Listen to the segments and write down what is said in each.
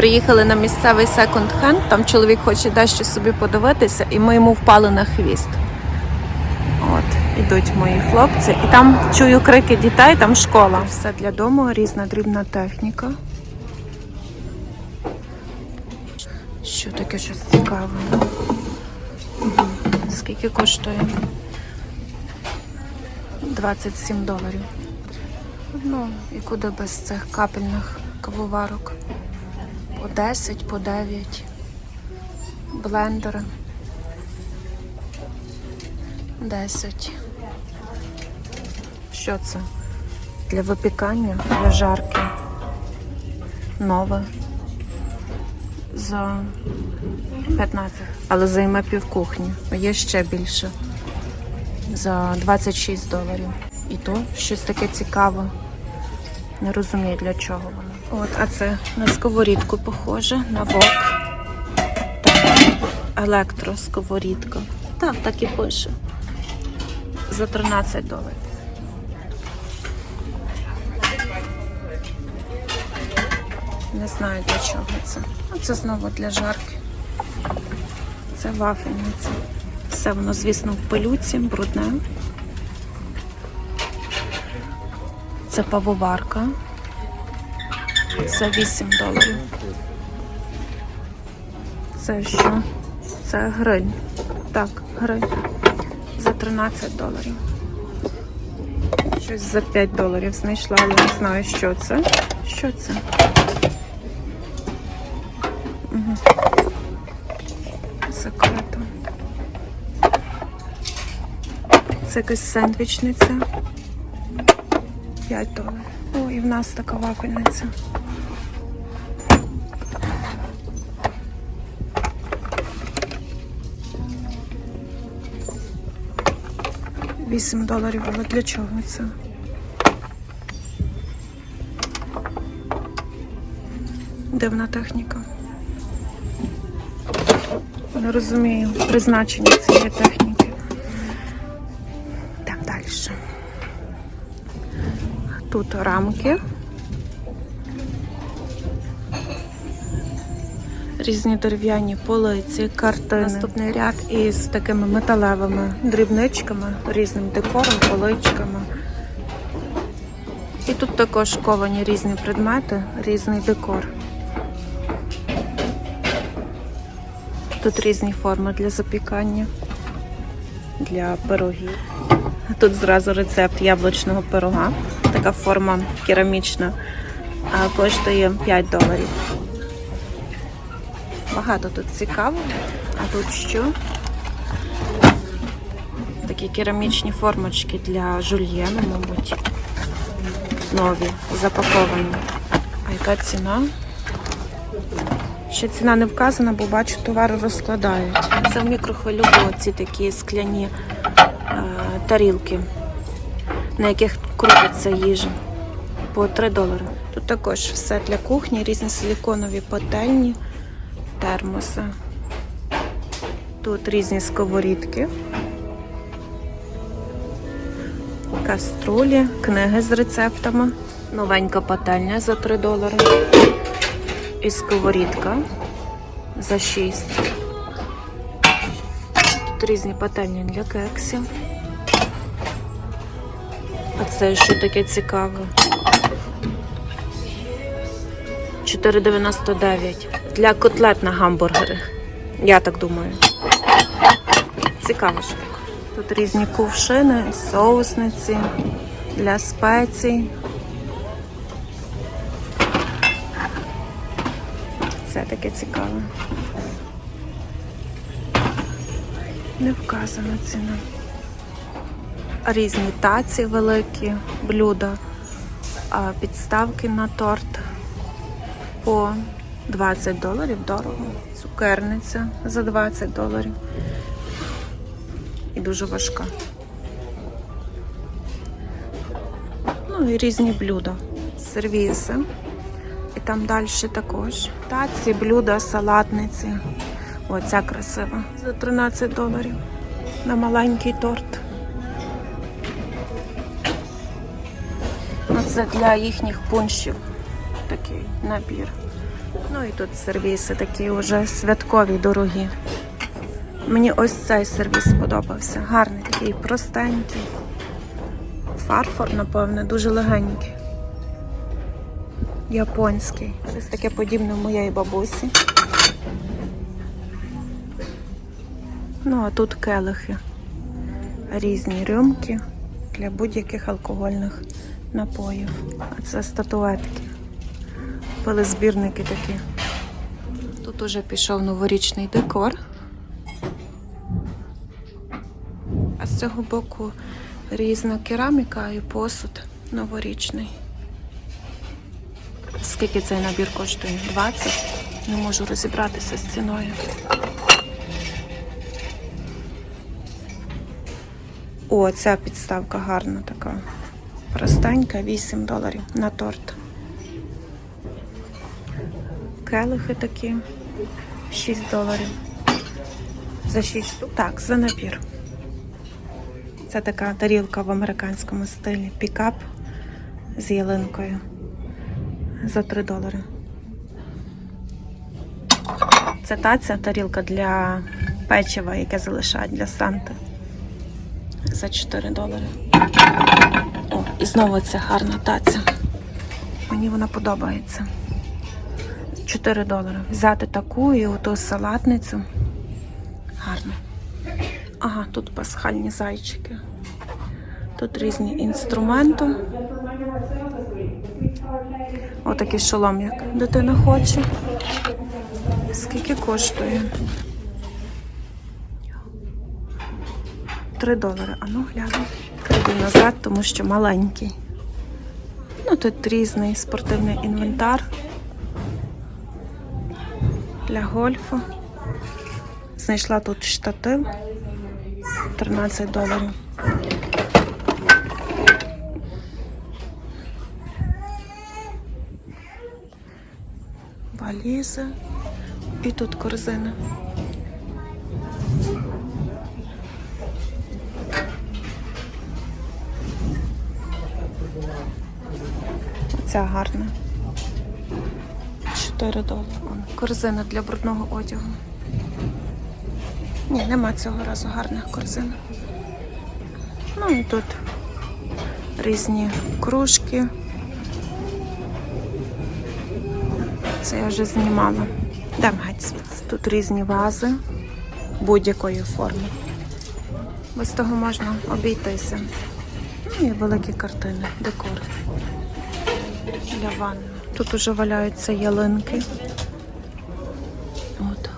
приїхали на місцевий секонд-хенд, там чоловік хоче дещо собі подивитися, і ми йому впали на хвіст. От, ідуть мої хлопці. І там чую крики дітей, там школа. Все для дому, різна дрібна техніка. Що таке щось цікаве? Скільки коштує? 27 доларів. Ну, і куди без цих капельних кавоварок? По 10, по 9. Блендери. 10. Що це? Для випікання, для жарки. Нове. За 15. Але займе півкухні. Є ще більше. За 26 доларів. І то щось таке цікаве. Не розумію для чого воно. От, а це на сковорідку похоже, на вок. Електросковорідка. Так, так і пише. За 13 доларів. Не знаю для чого це. Це знову для жарки. Це вафельниця. Все воно, звісно, в пилюці, брудне. Це павоварка за 8 доларів. Це що? Це гринь. Так, гриль. За 13 доларів. Щось за 5 доларів знайшла, але не знаю, що це. Що це? Закрито. Це якась сендвічниця. 5 доларів. О, і в нас така вакуальниця. 8 доларів було. Для чого це? Дивна техніка. Не розумію призначення цієї техніки. Йдемо далі. Тут рамки. Різні дерев'яні полиці, картини. Наступний ряд із такими металевими дрібничками, різним декором, поличками. І тут також ковані різні предмети, різний декор. Тут різні форми для запікання, для пирогів. Тут зразу рецепт яблучного пирога. Така форма керамічна, коштує 5 доларів. Багато тут цікавого. А тут що? Такі керамічні формочки для жульєну, мабуть. Нові, запаковані. А яка ціна? Ще ціна не вказана, бо бачу, товари розкладають. Це в мікрохвильовці такі скляні е, тарілки, на яких крутиться їжа. По 3 долари. Тут також все для кухні, різні силіконові пательні, термоси. Тут різні сковорідки, каструлі, книги з рецептами, новенька пательня за 3 долари. І сковорідка за 6. Тут різні пательні для кексів. А це що таке цікаве? 4,99 для котлет на гамбургери. Я так думаю. Цікава штука. Тут різні кувшини, соусниці для спецій. Це таке цікаве. Не вказана ціна. Різні таці великі, блюда, підставки на торт по 20 доларів дорого. Цукерниця за 20 доларів. І дуже важка. Ну і різні блюда. Сервіси. І там далі також. Таці, блюда, салатниці. Оця красива. За 13 доларів. На маленький торт. Ну, Це для їхніх пуншів. Такий набір. Ну і тут сервіси такі вже святкові, дорогі. Мені ось цей сервіс сподобався. Гарний такий простенький. Фарфор, напевне, дуже легенький. Японський. Щось таке подібне в моєї бабусі. Ну, а тут келихи. Різні рюмки для будь-яких алкогольних напоїв. А це статуетки. Пилезбірники такі. Тут уже пішов новорічний декор. А з цього боку різна кераміка і посуд новорічний. Скільки цей набір коштує? 20? Не можу розібратися з ціною. О, ця підставка гарна така. Простенька, 8 доларів на торт. Келихи такі 6 доларів. За 6 штук? Так, за набір. Це така тарілка в американському стилі. Пікап з ялинкою. За 3 долари. Це таця тарілка для печива, яке залишають для Санти. За 4 долари. О, і знову ця гарна таця. Мені вона подобається. 4 долари. Взяти таку і оту салатницю. Гарно. Ага, тут пасхальні зайчики. Тут різні інструменти. Отакий шолом, як дитина хоче. Скільки коштує? 3 долари. А ну гляну. Кладу назад, тому що маленький. Ну, тут різний спортивний інвентар для гольфу. Знайшла тут штатив 13 доларів. Валізи і тут корзина. Ця гарна. 4 долари. Корзина для брудного одягу. Ні, нема цього разу гарних корзин. Ну і тут різні кружки. Це я вже знімала. Дам геть звідси. Тут різні вази будь-якої форми. Без того можна обійтися. Ну і великі картини, декор для ванни. Тут уже валяються ялинки. От.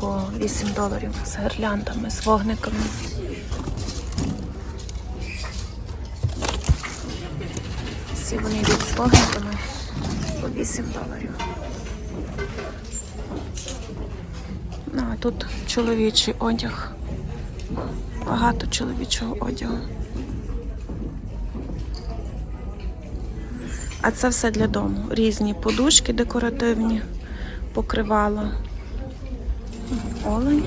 По 8 доларів з гирляндами, з вогниками. Всі вони йдуть з вогниками по 8 доларів. Ну, а тут чоловічий одяг. Багато чоловічого одягу. А це все для дому. Різні подушки декоративні, покривала. Олень.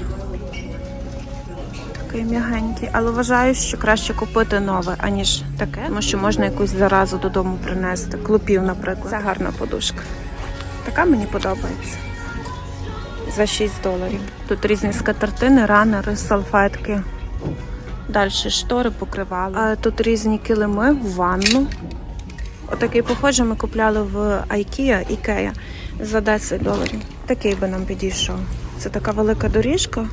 Такий м'ягенький. Але вважаю, що краще купити нове, аніж таке, тому що можна якусь заразу додому принести. Клупів, наприклад. Це гарна подушка. Така мені подобається. За 6 доларів. Тут різні скатертини, ранери, салфетки. Далі штори покривали. Тут різні килими в ванну. Отакий похожий ми купляли в IKEA, Ікея за 10 доларів. Такий би нам підійшов. Це така велика доріжка.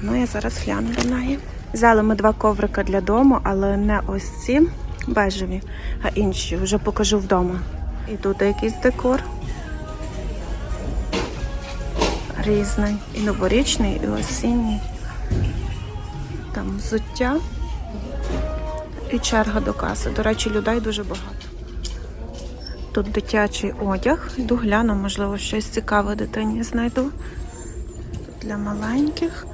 Ну, я зараз гляну до неї. Взяли ми два коврика для дому, але не ось ці бежеві, а інші. Вже покажу вдома. І тут якийсь декор. Різний. І новорічний, і осінній. Там взуття і черга до каси. До речі, людей дуже багато. Тут дитячий одяг. Йду гляну, можливо, щось цікаве дитині знайду. Тут для маленьких.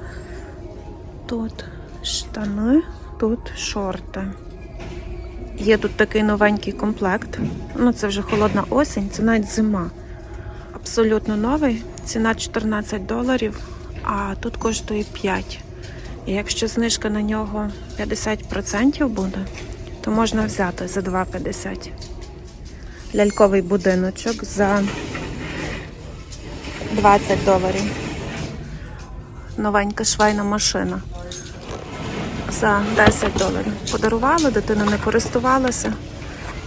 Тут штани, тут шорти. Є тут такий новенький комплект. Ну, це вже холодна осінь, це навіть зима. Абсолютно новий. Ціна 14 доларів, а тут коштує 5. І якщо знижка на нього 50% буде, то можна взяти за 2,50. Ляльковий будиночок за 20 доларів. Новенька швейна машина. За 10 доларів. Подарували, дитина не користувалася,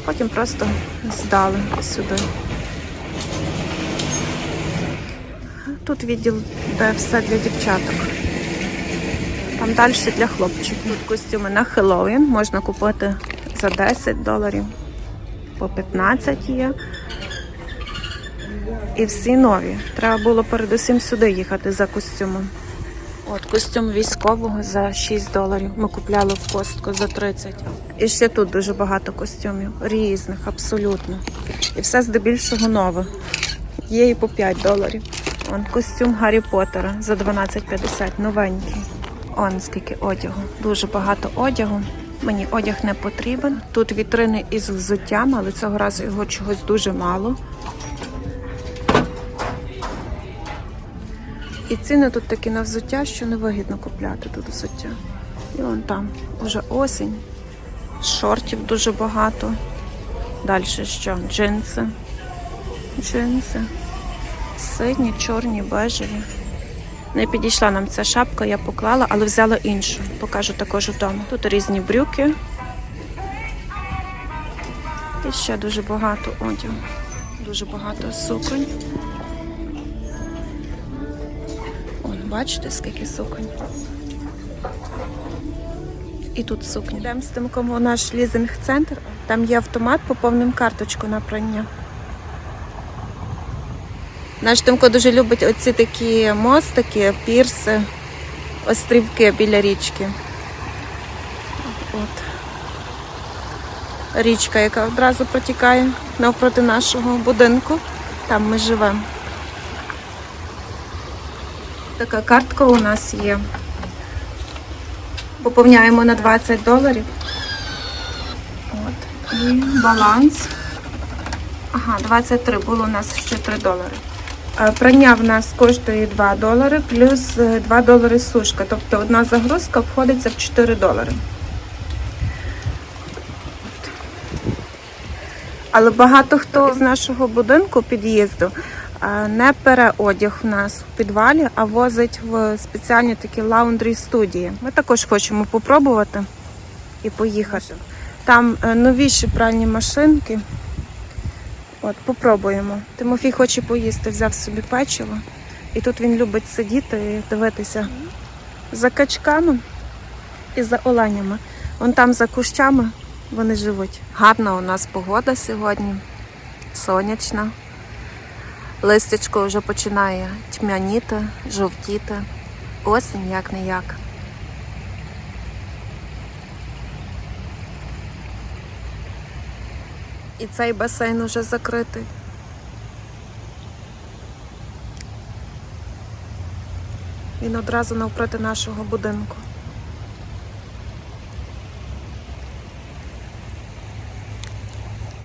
потім просто здали сюди. Тут відділ, де все для дівчаток. Далі для хлопчиків. Тут костюми на Хеллоуін можна купити за 10 доларів, по 15 є. І всі нові. Треба було передусім сюди їхати за костюмом. От костюм військового за 6 доларів. Ми купляли в костку за 30. І ще тут дуже багато костюмів, різних, абсолютно. І все здебільшого нове. Є і по 5 доларів. Он костюм Гаррі Поттера за 12,50, новенький. Он скільки одягу. Дуже багато одягу. Мені одяг не потрібен. Тут вітрини із взуттям, але цього разу його чогось дуже мало. І ціни тут такі на взуття, що невигідно купляти тут взуття. І вон там уже осінь, шортів дуже багато. Далі що? Джинси. Джинси. Сині, чорні, бежеві. Не підійшла нам ця шапка, я поклала, але взяла іншу. Покажу також вдома. Тут різні брюки. І ще дуже багато одягу. Дуже багато суконь. Он, бачите, скільки суконь. І тут сукні. Йдемо з тим, кому наш лізинг-центр. Там є автомат, поповним карточку на прання. Наш Тимко дуже любить оці такі мостики, пірси, острівки біля річки. От. Річка, яка одразу протікає навпроти нашого будинку. Там ми живемо. Така картка у нас є. Поповняємо на 20 доларів. От. І баланс. Ага, 23 було у нас ще 3 долари. Е, Прання в нас коштує 2 долари, плюс е, 2 долари сушка. Тобто одна загрузка обходиться в 4 долари. Але багато хто з нашого будинку під'їзду е, не пере одяг в нас в підвалі, а возить в спеціальні такі лаундрі студії. Ми також хочемо попробувати і поїхати. Там е, новіші пральні машинки. От, попробуємо. Тимофій хоче поїсти, взяв собі печиво. І тут він любить сидіти і дивитися за качками і за оленями. Вон там за кущами вони живуть. Гарна у нас погода сьогодні, сонячна. Листячко вже починає тьмяніти, жовтіти. Осінь як не як. І цей басейн уже закритий. Він одразу навпроти нашого будинку.